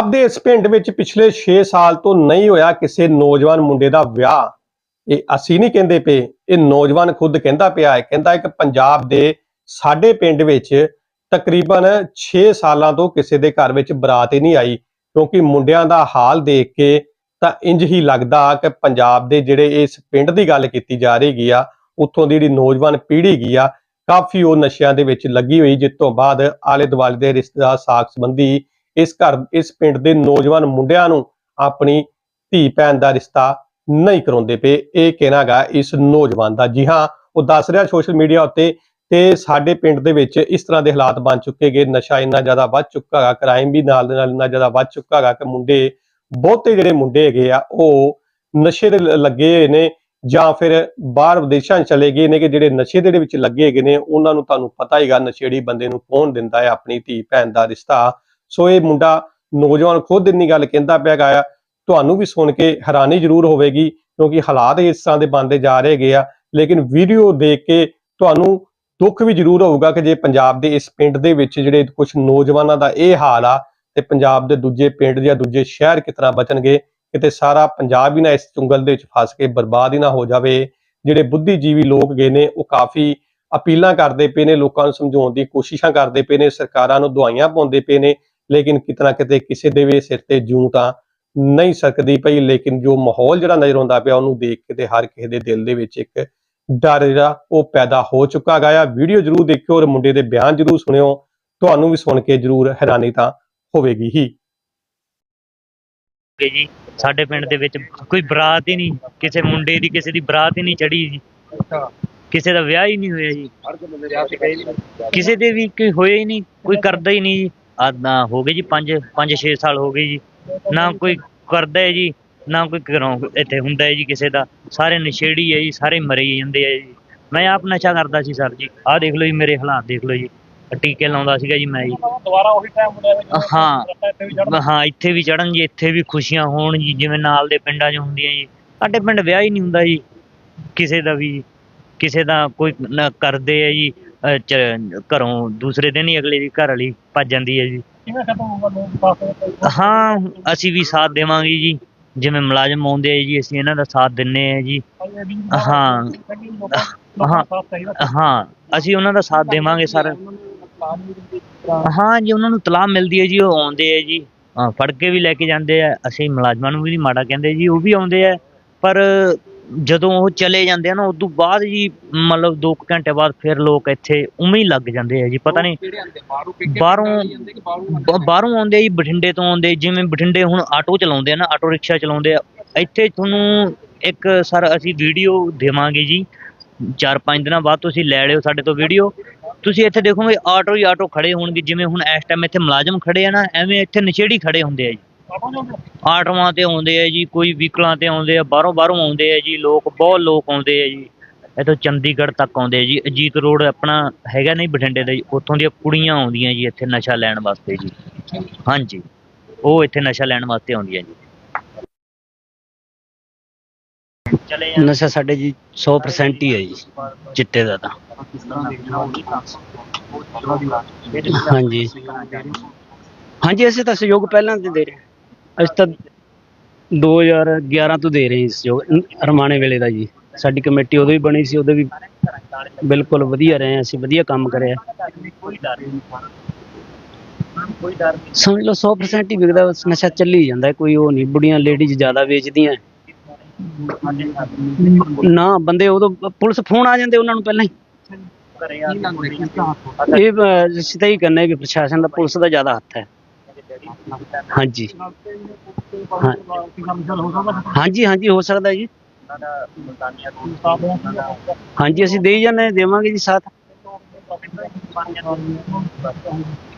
ਆਪਦੇ ਇਸ ਪਿੰਡ ਵਿੱਚ ਪਿਛਲੇ 6 ਸਾਲ ਤੋਂ ਨਹੀਂ ਹੋਇਆ ਕਿਸੇ ਨੌਜਵਾਨ ਮੁੰਡੇ ਦਾ ਵਿਆਹ। ਇਹ ਅਸੀਂ ਨਹੀਂ ਕਹਿੰਦੇ ਪਏ। ਇਹ ਨੌਜਵਾਨ ਖੁਦ ਕਹਿੰਦਾ ਪਿਆ ਹੈ। ਕਹਿੰਦਾ ਇੱਕ ਪੰਜਾਬ ਦੇ ਸਾਡੇ ਪਿੰਡ ਵਿੱਚ ਤਕਰੀਬਨ 6 ਸਾਲਾਂ ਤੋਂ ਕਿਸੇ ਦੇ ਘਰ ਵਿੱਚ ਬਰਾਤ ਹੀ ਨਹੀਂ ਆਈ। ਕਿਉਂਕਿ ਮੁੰਡਿਆਂ ਦਾ ਹਾਲ ਦੇਖ ਕੇ ਤਾਂ ਇੰਜ ਹੀ ਲੱਗਦਾ ਕਿ ਪੰਜਾਬ ਦੇ ਜਿਹੜੇ ਇਸ ਪਿੰਡ ਦੀ ਗੱਲ ਕੀਤੀ ਜਾ ਰਹੀ ਆ, ਉੱਥੋਂ ਦੀ ਜਿਹੜੀ ਨੌਜਵਾਨ ਪੀੜ੍ਹੀ ਗਈ ਆ, ਕਾਫੀ ਉਹ ਨਸ਼ਿਆਂ ਦੇ ਵਿੱਚ ਲੱਗੀ ਹੋਈ ਜਿਸ ਤੋਂ ਬਾਅਦ ਆਲੇ ਦੁਆਲੇ ਦੇ ਰਿਸ਼ਤੇਦਾਰ ਸਾਕ ਸੰਬੰਧੀ ਇਸ ਘਰ, ਇਸ ਪਿੰਡ ਦੇ ਨੌਜਵਾਨ ਮੁੰਡਿਆਂ ਨੂੰ ਆਪਣੀ ਧੀ ਭੈਣ ਦਾ ਰਿਸ਼ਤਾ ਨਹੀਂ ਕਰਾਉਂਦੇ ਪਏ। ਇਹ ਕਹਿਣਾਗਾ ਇਸ ਨੌਜਵਾਨ ਦਾ। ਜੀ ਹਾਂ, ਉਹ ਦੱਸ ਰਿਹਾ ਸੋਸ਼ਲ ਮੀਡੀਆ ਉੱਤੇ ਤੇ ਸਾਡੇ ਪਿੰਡ ਦੇ ਵਿੱਚ ਇਸ ਤਰ੍ਹਾਂ ਦੇ ਹਾਲਾਤ ਬਣ ਚੁੱਕੇ ਗਏ। ਨਸ਼ਾ ਇੰਨਾ ਜ਼ਿਆਦਾ ਵੱਧ ਚੁੱਕਾ ਹੈਗਾ ਕ੍ਰਾਈਮ ਵੀ ਨਾਲ ਦੇ ਨਾਲ ਇੰਨਾ ਜ਼ਿਆਦਾ ਵੱਧ ਚੁੱਕਾ ਹੈਗਾ ਕਿ ਮੁੰਡੇ, ਬਹੁਤੇ ਜਿਹੜੇ ਮੁੰਡੇ ਹੈਗੇ ਆ, ਉਹ ਨਸ਼ੇ ਦੇ ਲੱਗੇ ਹੋਏ ਨੇ ਜਾਂ ਫਿਰ ਬਾਹਰ ਵਿਦੇਸ਼ਾਂ ਚਲੇ ਗਏ ਨੇ ਕਿ ਜਿਹੜੇ ਨਸ਼ੇ ਦੇ ਵਿੱਚ ਲੱਗੇ ਹੈਗੇ ਨੇ, ਉਹਨਾਂ ਨੂੰ ਤੁਹਾਨੂੰ ਪਤਾ ਹੀਗਾ ਨਸ਼ੇੜੀ ਬੰਦੇ ਨੂੰ ਕੌਣ ਦਿੰਦਾ ਹੈ ਆਪਣੀ ਧੀ ਭੈਣ ਦਾ ਰਿਸ਼ਤਾ। ਸੋ ਇਹ ਮੁੰਡਾ ਨੌਜਵਾਨ ਖੁਦ ਇੰਨੀ ਗੱਲ ਕਹਿੰਦਾ ਪਿਆ ਗਾ ਆ, ਤੁਹਾਨੂੰ ਵੀ ਸੁਣ ਕੇ ਹੈਰਾਨੀ ਜ਼ਰੂਰ ਹੋਵੇਗੀ, ਕਿਉਂਕਿ ਹਾਲਾਤ ਇਸ ਤਰ੍ਹਾਂ ਦੇ ਬਣਦੇ ਜਾ ਰਹੇ ਗਏ ਆ, ਲੇਕਿਨ ਵੀਡੀਓ ਦੇਖ ਕੇ ਤੁਹਾਨੂੰ ਦੁੱਖ ਵੀ ਜ਼ਰੂਰ ਹੋਊਗਾ ਕਿ ਜੇ ਪੰਜਾਬ ਦੇ ਇਸ ਪਿੰਡ ਦੇ ਵਿੱਚ ਜਿਹੜੇ ਕੁਝ ਨੌਜਵਾਨਾਂ ਦਾ ਇਹ ਹਾਲ ਆ, ਤੇ ਪੰਜਾਬ ਦੇ ਦੂਜੇ ਪਿੰਡ ਜਾਂ ਦੂਜੇ ਸ਼ਹਿਰ ਕਿਤਨਾ ਬਚਣਗੇ, ਕਿਤੇ ਸਾਰਾ ਪੰਜਾਬ ਹੀ ਨਾ ਇਸ ਚੁੰਗਲ ਦੇ ਵਿੱਚ ਫਸ ਕੇ ਬਰਬਾਦ ਹੀ ਨਾ ਹੋ ਜਾਵੇ, ਜਿਹੜੇ ਬੁੱਧੀਜੀਵੀ ਲੋਕ ਗਏ ਨੇ, ਉਹ ਕਾਫੀ ਅਪੀਲਾਂ ਕਰਦੇ ਪਏ ਨੇ, ਲੋਕਾਂ ਨੂੰ ਸਮਝਾਉਣ ਦੀ ਕੋਸ਼ਿਸ਼ਾਂ ਕਰਦੇ ਪਏ ਨੇ, ਸਰਕਾਰਾਂ ਨੂੰ ਦਵਾਈਆਂ ਪਾਉਂਦੇ ਪਏ ਨੇ ਲੇਕਿਨ ਕਿਤਨਾ ਕਿਤੇ ਕਿਸੇ ਦੇ ਵੀ ਸਿਰ ਤੇ ਜੂੰ ਤਾਂ ਨਹੀਂ ਸਕਦੀ ਪਈ ਲੇਕਿਨ ਜੋ ਮਾਹੌਲ ਜਿਹੜਾ ਨਜ਼ਰ ਆਉਂਦਾ ਪਿਆ ਉਹਨੂੰ ਦੇਖ ਕੇ ਤੇ ਹਰ ਕਿਸੇ ਦੇ ਦਿਲ ਦੇ ਵਿੱਚ ਇੱਕ ਡਰ ਜਿਹੜਾ ਉਹ ਪੈਦਾ ਹੋ ਚੁੱਕਾ ਗਿਆ ਵੀਡੀਓ ਜਰੂਰ ਦੇਖਿਓ ਔਰ ਮੁੰਡੇ ਦੇ ਬਿਆਨ ਜਰੂਰ ਸੁਣਿਓ। ਤੁਹਾਨੂੰ ਵੀ ਸੁਣ ਕੇ ਜਰੂਰ ਹੈਰਾਨੀ ਤਾਂ ਹੋਵੇਗੀ ਹੀ। ਜੀ ਸਾਡੇ ਪਿੰਡ ਦੇ ਵਿੱਚ ਕੋਈ ਬਰਾਤ ਹੀ ਨਹੀਂ ਕਿਸੇ ਮੁੰਡੇ ਦੀ ਕਿਸੇ ਦੀ ਬਰਾਤ ਹੀ ਨਹੀਂ ਚੜੀ ਜੀ। ਕਿਸੇ ਦਾ ਵਿਆਹ ਹੀ ਨਹੀਂ ਹੋਇਆ ਜੀ। ਕਿਸੇ ਦੇ ਵੀ ਕੋਈ ਹੋਇਆ ਹੀ ਨਹੀਂ ਕੋਈ ਕਰਦਾ ਹੀ ਨਹੀਂ ਜੀ। ਆ ਨਾ ਹੋ ਗਏ ਜੀ 5 5 6 ਸਾਲ ਹੋ ਗਏ ਜੀ। ਨਾ ਕੋਈ ਕਰਦਾ ਹੈ ਜੀ ਨਾ ਕੋਈ ਘਰੋਂ ਇੱਥੇ ਹੁੰਦਾ ਹੈ ਜੀ ਕਿਸੇ ਦਾ। ਸਾਰੇ ਨਸ਼ੇੜੀ ਹੈ ਜੀ ਸਾਰੇ ਮਰੇ ਹੀ ਜਾਂਦੇ ਆ ਜੀ। ਮੈਂ ਆਪ ਨਸ਼ਾ ਕਰਦਾ ਸੀ ਸਰ ਜੀ। ਆਹ ਦੇਖ ਲਓ ਜੀ ਮੇਰੇ ਹਾਲਾਤ ਦੇਖ ਲਓ ਜੀ। ਟੀਕੇ ਲਾਉਂਦਾ ਸੀਗਾ ਜੀ ਮੈਂ ਜੀ। ਦੁਬਾਰਾ ਉਹੀ ਟਾਈਮ ਹੁੰਦਾ ਹਾਂ। ਹਾਂ ਇੱਥੇ ਵੀ ਚੜਨ ਜੀ ਇੱਥੇ ਵੀ ਖੁਸ਼ੀਆਂ ਹੋਣ ਜੀ ਜਿਵੇਂ ਨਾਲ ਦੇ ਪਿੰਡਾਂ 'ਚ ਹੁੰਦੀਆਂ ਜੀ। ਸਾਡੇ ਪਿੰਡ ਵਿਆਹ ਹੀ ਨਹੀਂ ਹੁੰਦਾ ਜੀ। ਕਿਸੇ ਦਾ ਵੀ ਕਿਸੇ ਦਾ ਕੋਈ ਨਾ ਕਰਦੇ ਆ ਜੀ। ਅਹ ਚ- ਘਰੋਂ ਦੂਸਰੇ ਦਿਨ ਹੀ ਅਗਲੇ ਦੀ ਘਰ ਵਾਲੀ ਭੱਜ ਜਾਂਦੀ ਹੈ ਜੀ। ਕਿਵੇਂ ਖਤਮ ਹੋਊਗਾ ਲੋਕ ਪਾਸ ਹਾਂ ਅਸੀਂ ਵੀ ਸਾਥ ਦੇਵਾਂਗੇ ਜੀ। ਜਿਵੇਂ ਮੁਲਾਜ਼ਮ ਆਉਂਦੇ ਆ ਜੀ ਅਸੀਂ ਇਹਨਾਂ ਦਾ ਸਾਥ ਦਿੰਨੇ ਆ ਜੀ। ਹਾਂ। ਹਾਂ ਹਾਂ ਅਸੀਂ ਉਹਨਾਂ ਦਾ ਸਾਥ ਦੇਵਾਂਗੇ ਸਰ। ਹਾਂ ਜੀ ਉਹਨਾਂ ਨੂੰ ਤਲਾਹ ਮਿਲਦੀ ਹੈ ਜੀ ਉਹ ਆਉਂਦੇ ਆ ਜੀ। ਹਾਂ, ਫੜ ਕੇ ਵੀ ਲੈ ਕੇ ਜਾਂਦੇ ਆ। ਅਸੀਂ ਮੁਲਾਜ਼ਮਾਂ ਨੂੰ ਵੀ ਨਹੀਂ ਮਾੜਾ ਕਹਿੰਦੇ ਜੀ ਉਹ ਵੀ ਆਉਂਦੇ ਆ। ਪਰ ਜਦੋਂ ਉਹ ਚਲੇ ਜਾਂਦੇ ਆ ਨਾ ਉਦੋਂ ਬਾਅਦ ਜੀ ਮਤਲਬ 2 ਘੰਟੇ ਬਾਅਦ ਫਿਰ ਲੋਕ ਇੱਥੇ ਉਵੇਂ ਹੀ ਲੱਗ ਜਾਂਦੇ ਆ ਜੀ ਪਤਾ ਨਹੀਂ ਬਾਹਰੋਂ ਬ- ਬਾਹਰੋਂ ਆਉਂਦੇ ਆ ਜੀ ਬਠਿੰਡੇ ਤੋਂ ਆਉਂਦੇ ਜਿਵੇਂ ਬਠਿੰਡੇ ਹੁਣ ਆਟੋ ਚਲਾਉਂਦੇ ਆ ਨਾ ਆਟੋ ਰਿਕਸ਼ਾ ਚਲਾਉਂਦੇ ਆ ਇੱਥੇ ਤੁਹਾਨੂੰ ਇੱਕ ਸਰ ਅਸੀਂ ਵੀਡੀਓ ਦੇਵਾਂਗੇ ਜੀ ਚਾਰ ਪੰਜ ਦਿਨਾਂ ਬਾਅਦ ਤੁਸੀਂ ਲੈ ਲਿਓ ਸਾਡੇ ਤੋਂ ਵੀਡੀਓ। ਤੁਸੀਂ ਇੱਥੇ ਦੇਖੋਗੇ ਆਟੋ ਹੀ ਆਟੋ ਖੜੇ ਹੋਣਗੇ ਜਿਵੇਂ ਹੁਣ ਇਸ ਟਾਈਮ ਇੱਥੇ ਮੁਲਾਜ਼ਮ ਖੜੇ ਆ ਨਾ ਐਵੇਂ ਇੱਥੇ ਨਸ਼ੇੜੀ ਖੜੇ ਹੁੰਦੇ ਆ ਜੀ। ਆਟੋਆਂ ਤੇ ਆਉਂਦੇ ਆ ਜੀ, ਕੋਈ ਵਹੀਕਲਾਂ ਤੇ ਆਉਂਦੇ ਆ, ਬਾਹਰੋਂ ਬਾਹਰੋਂ ਆਉਂਦੇ ਆ ਜੀ, ਲੋਕ ਬਹੁਤ ਲੋਕ ਆਉਂਦੇ ਆ ਜੀ। ਇੱਥੋਂ ਚੰਡੀਗੜ੍ਹ ਤੱਕ ਆਉਂਦੇ ਆ ਜੀ। ਅਜੀਤ ਰੋਡ ਆਪਣਾ ਹੈਗਾ ਨਹੀਂ ਬਠਿੰਡੇ ਦਾ ਜੀ, ਉੱਥੋਂ ਦੀਆਂ ਕੁੜੀਆਂ ਆਉਂਦੀਆਂ ਜੀ ਇੱਥੇ ਨਸ਼ਾ ਲੈਣ ਵਾਸਤੇ ਜੀ। ਹਾਂਜੀ, ਉਹ ਇੱਥੇ ਨਸ਼ਾ ਲੈਣ ਵਾਸਤੇ ਆਉਂਦੀਆਂ ਜੀ। ਚਲੇ ਨਸ਼ਾ ਸਾਡੇ ਜੀ 100% ਹੀ ਹੈ ਜੀ, ਚਿੱਟੇ ਦਾ ਤਾਂ। ਹਾਂਜੀ। ਹਾਂਜੀ, ਅਸੀਂ ਤਾਂ ਸਹਿਯੋਗ ਪਹਿਲਾਂ ਤੇ ਦੇ ਰਹੇ ਅਸੀਂ ਤਾਂ 2011 ਤੋਂ ਦੇ ਰਹੇ ਹਾਂ ਜੀ ਰਮਾਣੇ ਵੇਲੇ ਦਾ ਜੀ। ਸਾਡੀ ਕਮੇਟੀ ਉਦੋਂ ਵੀ ਬਣੀ ਸੀ ਉਦੋਂ ਵੀ ਬਿਲਕੁਲ ਵਧੀਆ ਰਹੇ ਅਸੀਂ ਵਧੀਆ ਕੰਮ ਕਰਿਆ। ਕੋਈ ਡਰ ਨਹੀਂ ਕੋਈ ਡਰ ਨਹੀਂ ਸਮਝ ਲਓ 100% ਹੀ ਵਿਕਦਾ ਬਸ ਨਸ਼ਾ ਚੱਲੀ ਜਾਂਦਾ ਕੋਈ ਉਹ ਨਹੀਂ। ਬੁੜੀਆਂ ਲੇਡੀਜ਼ ਜ਼ਿਆਦਾ ਵੇਚਦੀਆਂ ਨਾ ਬੰਦੇ ਉਦੋਂ ਪੁਲਿਸ ਫੋਨ ਆ ਜਾਂਦੇ ਉਹਨਾਂ ਨੂੰ ਪਹਿਲਾਂ ਹੀ। ਇਹ ਤਾਂ ਹੀ ਕਹਿੰਦੇ ਵੀ ਪ੍ਰਸ਼ਾਸਨ ਦਾ ਪੁਲਿਸ ਦਾ ਜ਼ਿਆਦਾ ਹੱਥ ਹੈ। ਹਾਂਜੀ। ਹਾਂ। ਹਾਂਜੀ ਹਾਂਜੀ ਹੋ ਸਕਦਾ ਜੀ। ਹਾਂਜੀ ਅਸੀਂ ਦੇ ਹੀ ਜਾਂਦੇ ਹਾਂ, ਦੇਵਾਂਗੇ ਜੀ ਸਾਥ।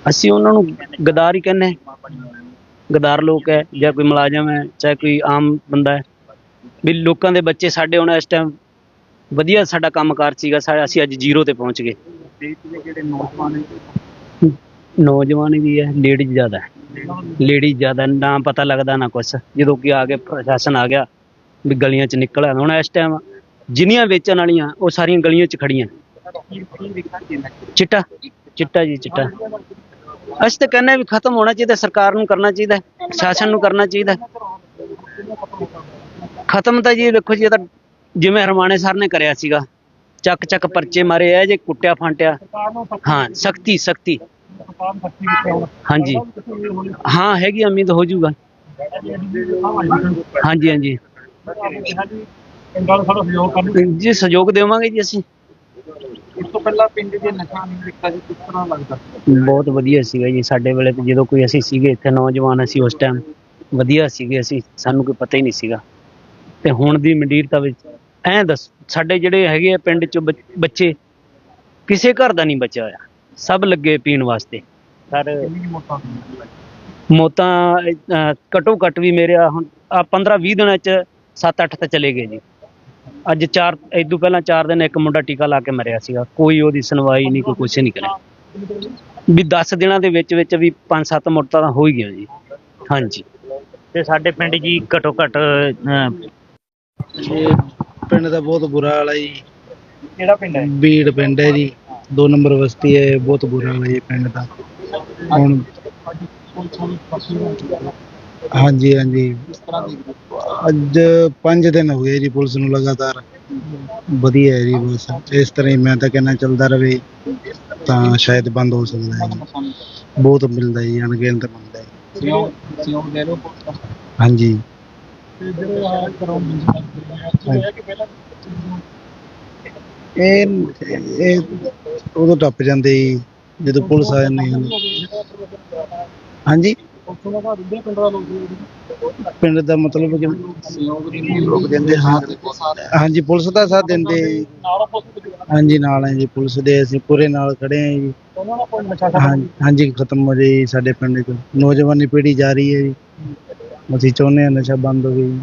ਅਸੀਂ ਉਹਨਾਂ ਨੂੰ ਗਦਾਰ ਹੀ ਕਹਿੰਦੇ ਹਾਂ। ਗਦਾਰ ਲੋਕ ਹੈ ਜਾਂ ਕੋਈ ਮੁਲਾਜ਼ਮ ਹੈ ਚਾਹੇ ਕੋਈ ਆਮ ਬੰਦਾ ਹੈ। ਵੀ ਲੋਕਾਂ ਦੇ ਬੱਚੇ ਸਾਡੇ ਹੁਣ ਇਸ ਟਾਈਮ ਵਧੀਆ ਸਾਡਾ ਕੰਮਕਾਰ ਸੀਗਾ ਸਾਡਾ ਅਸੀਂ ਅੱਜ ਜ਼ੀਰੋ ਤੇ ਪਹੁੰਚ ਗਏ। ਨੌਜਵਾਨ ਵੀ ਹੈ ਲੇਡੀਜ਼ ਜ਼ਿਆਦਾ ਹੈ। ਲੇਡੀ ਜ਼ਿਆਦਾ ਨਾ ਪਤਾ ਲੱਗਦਾ ਨਾ ਕੁਛ। ਜਦੋਂ ਕਿ ਆ ਕੇ ਪ੍ਰਸ਼ਾਸਨ ਆ ਗਿਆ ਵੀ ਗਲੀਆਂ 'ਚ ਨਿਕਲ ਆਉਂਦਾ ਹੁਣ ਇਸ ਟਾਈਮ ਜਿੰਨੀਆਂ ਵੇਚਣ ਵਾਲੀਆਂ ਉਹ ਸਾਰੀਆਂ ਗਲੀਆਂ 'ਚ ਖੜੀਆਂ। ਚਿੱਟਾ ਚਿੱਟਾ ਜੀ ਚਿੱਟਾ। ਅਸੀਂ ਤਾਂ ਕਹਿੰਦੇ ਵੀ ਖਤਮ ਹੋਣਾ ਚਾਹੀਦਾ ਸਰਕਾਰ ਨੂੰ ਕਰਨਾ ਚਾਹੀਦਾ ਹੈ, ਸ਼ਾਸਨ ਨੂੰ ਕਰਨਾ ਚਾਹੀਦਾ। ਖਤਮ ਤਾਂ ਜੀ ਵੇਖੋ ਜੀ ਇਹ ਤਾਂ ਜਿਵੇਂ ਹਰਮਾਣੇ ਸਰ ਨੇ ਕਰਿਆ ਸੀਗਾ। ਚੱਕ ਚੱਕ ਪਰਚੇ ਮਾਰੇ ਆ ਜੇ ਕੁੱਟਿਆ ਫਾਂਟਿਆ। ਹਾਂ ਸਖਤੀ ਸਖਤੀ। ਹਾਂਜੀ। ਹਾਂ ਹੈਗੀ ਉਮੀਦ ਹੋ ਜਾਊਗਾ। ਹਾਂਜੀ ਹਾਂਜੀ। ਜੀ ਸਹਿਯੋਗ ਦੇਵਾਂਗੇ ਜੀ ਅਸੀਂ। ਇਸ ਤੋਂ ਪਹਿਲਾਂ ਪਿੰਡ ਦੇ ਨਸ਼ਾ ਨਹੀਂ ਵਿਕਦਾ ਸੀ ਕਿਸ ਤਰ੍ਹਾਂ ਲੱਗਦਾ? ਬਹੁਤ ਵਧੀਆ ਸੀਗਾ ਜੀ ਸਾਡੇ ਵੇਲੇ ਤੇ ਜਦੋਂ ਕੋਈ ਅਸੀਂ ਸੀਗੇ ਇੱਥੇ ਨੌਜਵਾਨ ਅਸੀਂ ਉਸ ਟਾਈਮ ਵਧੀਆ ਸੀਗੇ ਅਸੀਂ ਸਾਨੂੰ ਕੋਈ ਪਤਾ ਹੀ ਨਹੀਂ ਸੀਗਾ। ਤੇ ਹੁਣ ਦੀ ਮੰਡੀਰਤਾ ਵਿੱਚ ਐਂ ਦੱਸ ਸਾਡੇ ਜਿਹੜੇ ਹੈਗੇ ਆ ਪਿੰਡ ਚ ਬੱਚ- ਬੱਚੇ ਕਿਸੇ ਘਰ ਦਾ ਨਹੀਂ ਬਚਿਆ ਹੋਇਆ। ਸਭ ਲੱਗੇ ਪੀਣ ਵਾਸਤੇ। ਸਰ ਮੌਤਾਂ ਅਹ, ਘੱਟੋ ਘੱਟ ਵੀ ਮੇਰੇ ਆ ਹੁਣ ਆ 15 20 ਦਿਨਾਂ ਚ 7-8 ਤਾਂ ਚਲੇ ਗਏ ਜੀ। ਅੱਜ ਚਾਰ ਇਦੋਂ ਪਹਿਲਾਂ 4 ਦਿਨ ਇੱਕ ਮੁੰਡਾ ਟੀਕਾ ਲਾ ਕੇ ਮਰਿਆ ਸੀਗਾ। ਕੋਈ ਉਹਦੀ ਸੁਣਵਾਈ ਨਹੀਂ ਕੋਈ ਕੁਛ ਨਹੀਂ ਕਰਿਆ। ਵੀ 10 ਦਿਨਾਂ ਦੇ ਵਿੱਚ ਵਿੱਚ ਵੀ 5-7 ਮੌਤਾਂ ਤਾਂ ਹੋ ਹੀ ਗਈਆਂ ਜੀ। ਹਾਂਜੀ। ਤੇ ਸਾਡੇ ਪਿੰਡ ਜੀ ਘਟੋ ਘਟ ਇਹ ਪਿੰਡ ਦਾ ਬਹੁਤ ਬੁਰਾ ਹਾਲ ਹੈ ਜੀ। ਕਿਹੜਾ ਪਿੰਡ ਹੈ? ਬੀੜ ਪਿੰਡ ਹੈ ਜੀ। ਦੋ ਨੰਬਰ ਬਸਤੀ ਹੈ ਬਹੁਤ ਬੁਰਾ ਹਾਲ ਹੈ ਪਿੰਡ ਦਾ। ਹੁਣ ਹਾਂਜੀ ਹਾਂਜੀ। ਅੱਜ 5 ਦਿਨ ਹੋ ਗਏ ਜੀ ਪੁਲਿਸ ਨੂੰ ਲਗਾਤਾਰ। ਵਧੀਆ ਹੈ ਜੀ ਬਸ। ਇਸ ਤਰ੍ਹਾਂ ਹੀ ਮੈਂ ਤਾਂ ਕਹਿੰਦਾ ਚੱਲਦਾ ਰਵੇ ਤਾਂ ਸ਼ਾਇਦ ਬੰਦ ਹੋ ਸਕਦਾ ਹੈ ਬਹੁਤ ਮਿਲਦਾ ਜੀ, ਅਣਗਿਣਤ ਮਿਲਦਾ ਹੈ। ਹਾਂਜੀ। ਇਹ ਇਹ ਉਦੋਂ ਟੱਪ ਜਾਂਦੇ ਜੀ, ਜਦੋਂ ਪੁਲਿਸ ਆ ਜਾਂਦੀ ਹੈ ਹਾਂਜੀ? ਪਿੰਡ ਦਾ ਮਤਲਬ ਕਿ ਲੋਕ ਦਿੰਦੇ ਹਾਂ। ਹਾਂਜੀ, ਪੁਲਿਸ ਦਾ ਸਾਥ ਦਿੰਦੇ ਹਾਂਜੀ, ਨਾਲ ਹੈ ਜੀ, ਪੁਲਿਸ ਦੇ, ਅਸੀਂ ਪੂਰੇ ਨਾਲ ਖੜੇ ਹਾਂ ਜੀ। ਉਹਨਾਂ ਹਾਂਜੀ, ਖਤਮ ਹੋ ਜਾਏ ਜੀ ਸਾਡੇ ਪਿੰਡ ਚ। ਨੌਜਵਾਨੀ ਪੀੜ੍ਹੀ ਜਾ ਰਹੀ ਹੈ ਜੀ। ਅਸੀਂ ਚਾਹੁੰਦੇ ਹਾਂ ਨਸ਼ਾ ਬੰਦ ਹੋਵੇ ਜੀ।